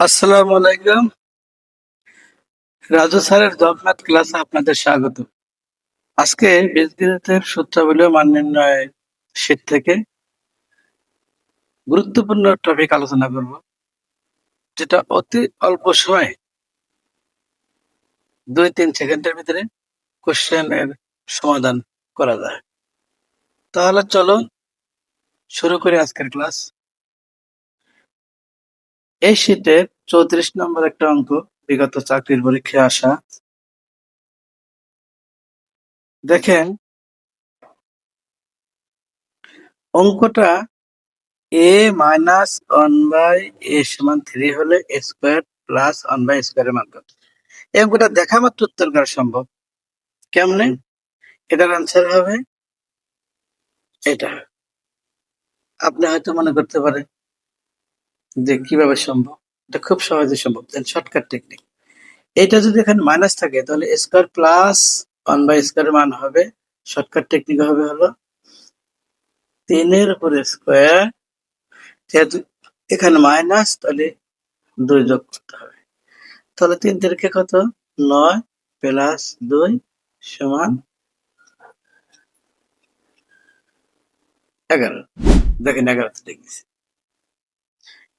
আসসালামু আলাইকুম। রাজু স্যারের জগন্নাথ ক্লাসে আপনাদের স্বাগত। আজকে বীজগণিতের সূত্রাবলী মান নির্ণয় শীট থেকে গুরুত্বপূর্ণ টপিক আলোচনা করব, যেটা অতি অল্প সময়ে দুই তিন সেকেন্ডের ভিতরে কোশ্চেন এর সমাধান করা যায়। তাহলে চলো শুরু করি আজকের ক্লাস। এই শীটের চৌত্রিশ নম্বর একটা অঙ্ক, বিগত চাকরির পরীক্ষায় আসা। দেখেন, অঙ্কটা a minus one by a সমান থ্রি হলে স্কোয়ার প্লাস ওয়ান বাই স্কোয়ারের মান কত? এই অঙ্কটা দেখা মাত্র উত্তর করা সম্ভব। কেমনে? এটার আনসার হবে, এটা। আপনি হয়তো মনে করতে পারেন যে কীভাবে সম্ভব? এটা খুব সহজে সম্ভব। শর্টকাট টেকনিক এটা যদি এখানে মাইনাস থাকে, তাহলে square plus one by square মান হবে। শর্টকাট টেকনিক হবে হলো তিনের উপরে স্কোয়ার যেহেতু এখানে মাইনাস তাহলে দুই যোগ করতে হবে। তাহলে তিন তারিখে কত? নয় প্লাস দুই সমান এগারো। দেখেন এগারো লিখেছি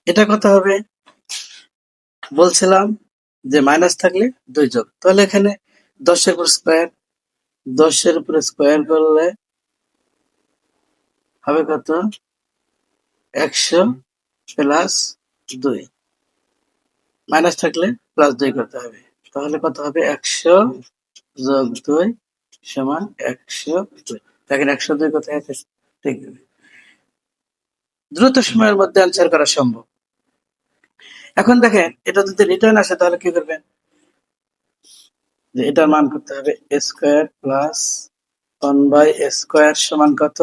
এটা কত হবে। বলছিলাম যে মাইনাস থাকলে দুই যোগ। তাহলে এখানে দশের উপর স্কোয়ার দশের উপরে স্কোয়ার করলে হবে কত? একশো প্লাস দুই। মাইনাস থাকলে প্লাস দুই করতে হবে। তাহলে কত হবে? একশো যোগ দুই সমান একশো দুই। দেখেন একশো দুই কোথায় আছে? দ্রুত সময়ের মধ্যে অ্যান্সার করা সম্ভব। এখন দেখেন, এটা যদি রিটার্ন আসে, তাহলে কি করবেন? এটার মান করতে হবে square plus one by square সমান কত?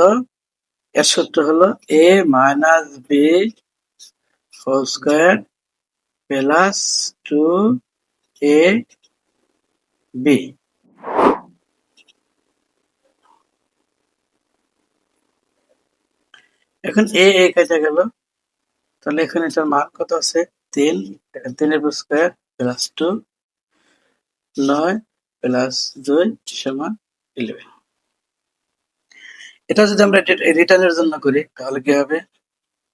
এর সূত্র হলো a minus b whole square plus two a b এখন এ এ কেটে গেল। তাহলে এখানে এটার মান কত আছে? তিন তিনের স্কোয়ার প্লাস টু নয় প্লাস দুই সমান ইলেভেন এটা যদি আমরা রিটার্নের জন্য করি, তাহলে কি হবে?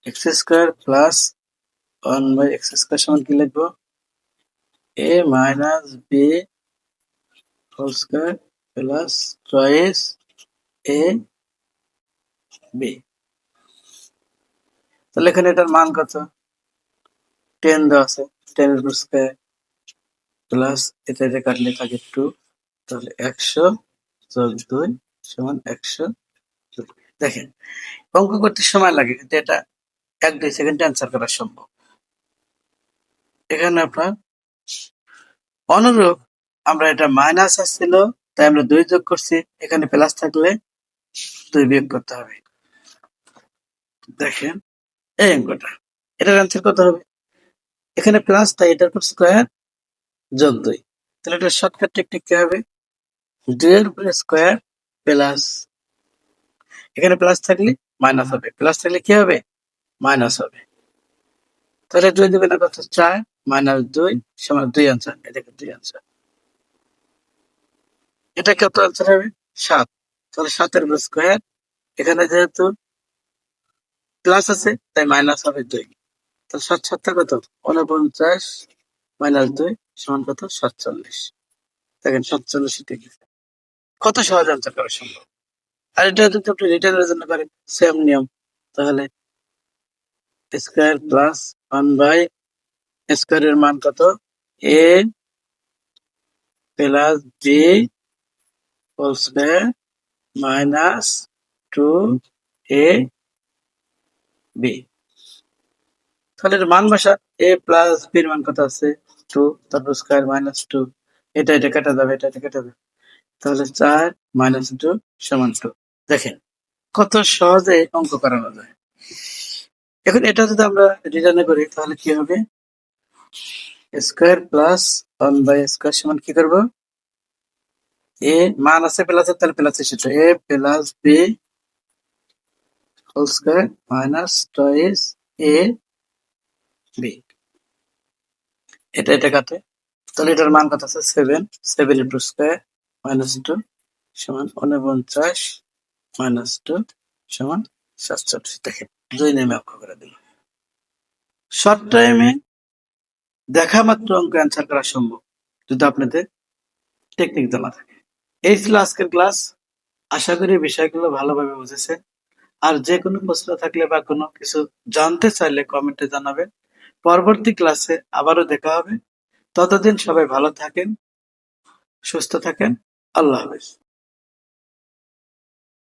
X square plus one by x square সমান কি লিখব? A minus b whole square plus twice a b তাহলে এখানে এটার মান কত? টেন দেওয়া আছে টেন স্কোয়ার প্লাস এটা এটা কাটলে থাকে টু তাহলে একশো যোগ দুই সমান একশো দুই। দেখেন, অঙ্ক করতে সময় লাগে, কিন্তু এটা এক দুই সেকেন্ডে অ্যান্সার করা সম্ভব। এখানে আপনার অনুরূপ আমরা এটা মাইনাস আসছিল, তাই আমরা দুই যোগ করছি, এখানে প্লাস থাকলে দুই বিয়োগ করতে হবে। দেখেন, এই অঙ্কটা, এটার অ্যান্সার কত হবে? এখানে প্লাস তাই এটার উপর স্কোয়ার যোগ দুই। তাহলে এটা শর্টকাট টেকনিক কি হবে? দুইয়ের উপরে স্কোয়ার প্লাস এখানে প্লাস থাকলে মাইনাস হবে। প্লাস থাকলে কি হবে? মাইনাস হবে। তাহলে দুই দেবে না কত? চার মাইনাস দুই সমান দুই আনসার। এটাকে দুই আনসার। এটা কত আনসার হবে? সাত। তাহলে সাতের উপর স্কোয়ার এখানে যেহেতু প্লাস আছে, তাই মাইনাস হবে দুই। তাহলে সাত সাতটা কত? উনপঞ্চাশ মাইনাস দুই সমান কত? সাতচল্লিশ। দেখেন সাতচল্লিশ আছে কত সহজ আনসার করা সম্ভব? আর এটা যদি আপনি রিটার্নের জন্য করেন সেম নিয়ম। তাহলে স্কোয়ার প্লাস ওয়ান বাই স্কোয়ারের মান কত? A plus b whole square minus two a b তাহলে মান বসা এ প্লাস বির মান কত আছে? টু তারপর স্কোয়ার মাইনাস টু এটা এটা কেটে যাবে এটা এটা কেটে যাবে তাহলে চার মাইনাস টু সমান টু দেখেন, কত সহজে অঙ্ক করানো যায়। এখন এটা যদি আমরা রিটার্নে করি, তাহলে কি হবে? Square plus one by square সমান কি করব? এ মান আছে প্লাস তাহলে plus a plus b whole square minus twice a b এটা এটা কাটে। তাহলে এটার মান কত আছে? Seven seven into square minus two সমান উনপঞ্চাশ মাইনাস টু সমান সাতষট্টি দুই নেমে করে দিল। শর্ট টাইমে দেখা মাত্র অঙ্ক অ্যান্সার করা সম্ভব, যদি আপনাদের টেকনিক জানা থাকে। এই ছিল আজকের ক্লাস আশা করি বিষয়গুলো ভালোভাবে বুঝেছেন। আর যে কোনো প্রশ্ন থাকলে বা কোনো কিছু জানতে চাইলে কমেন্টে জানাবেন। পরবর্তী ক্লাসে আবারও দেখা হবে। ততদিন সবাই ভালো থাকেন সুস্থ থাকেন। আল্লাহ হাফেজ।